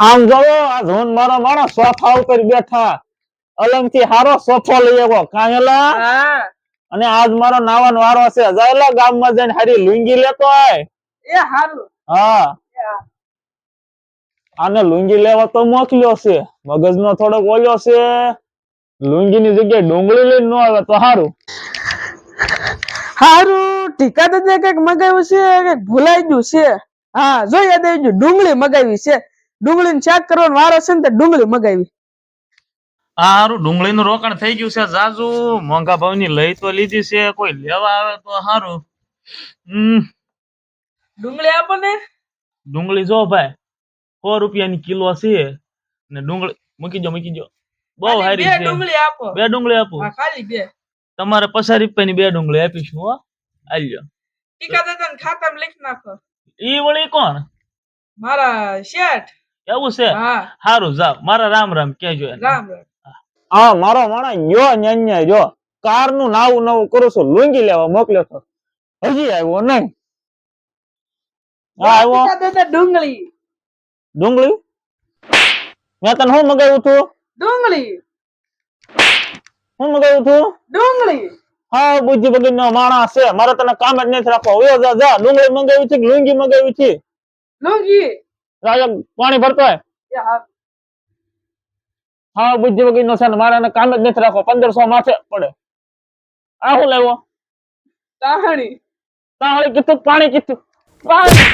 આમ જોવો આ ધોન મારો માણસ સોફા ઉપર બેઠા. અલંગથી હારો સોફો લઈ આવ્યો. કાંગેલા અને આજ મારો નાવાનો વારો છે. જાયલા ગામમાં જઈને હારી લુંગી લેતો હોય એ હારું. હા. આને લુંગી લેવા તો મોકલ્યો છે. મગજનો થોડોક ઓલ્યો છે. લુંગીની જગ્યાએ ડુંગળી લઈને ન આવે તો હારું. હારું. ટીકા તો કંઈક મગાવ્યું છે? કંઈક ભૂલાઈ ગયું છે? હા જોઈએ દેજો ડુંગળી મગાવી છે. ડુંગળી ચેક કરવાનો વાર હશે ને તો ડુંગળી મગાવી. હારું ડુંગળીનું રોકાણ થઈ ગયું છે જાજુ. મોંઘા ભાવની લઈ તો લીધી છે કોઈ લેવા આવે તો સારું હમ. ડુંગળી આપો ને ડુંગળી જો ભાઈ સો રૂપિયાની કિલો છે ને ડુંગળી મૂકી જો મૂકી જો બહુ હારી સારી બે ડુંગળી આપો. બે ડુંગળી આપું. ખાલી બે. તમારે પચાસ રૂપિયાની બે ડુંગળી આપીશું હો આલ્યો. ટીકા દાદા ખાતામાં લખી નાખો. ઈ વળી કોણ? મારા શેઠ. એવું છે? સારું જાવ મારા રામ રામ કેજો રામ હા મારો માણા જો ન્યાન્યા જો કારનું નાવું નવું કરું છું લુંગી લેવા મોકલ્યો તો. હજી આવ્યો નહીં. આવ્યો. ડુંગળી. ડુંગળી? મેં તને શું મગાવ્યું તું ડુંગળી. શું મગાવ્યું તું ડુંગળી. હા બુદ્ધિ બગી નો માણસ છે. મારે તને કામ જ નથી રાખવા. જા જા. ડુંગળી મંગાવી છે કે લુંગી મંગાવી છે? લુંગી. પાણી ભરતો હોય હા. બુદ્ધિ વગર નો છે ને મારે એને કામ જ નથી રાખો પંદરસો માથે પડે. આ શું લેવો તાહણી. તાહણી કીધું પાણી કીધું. પાણી!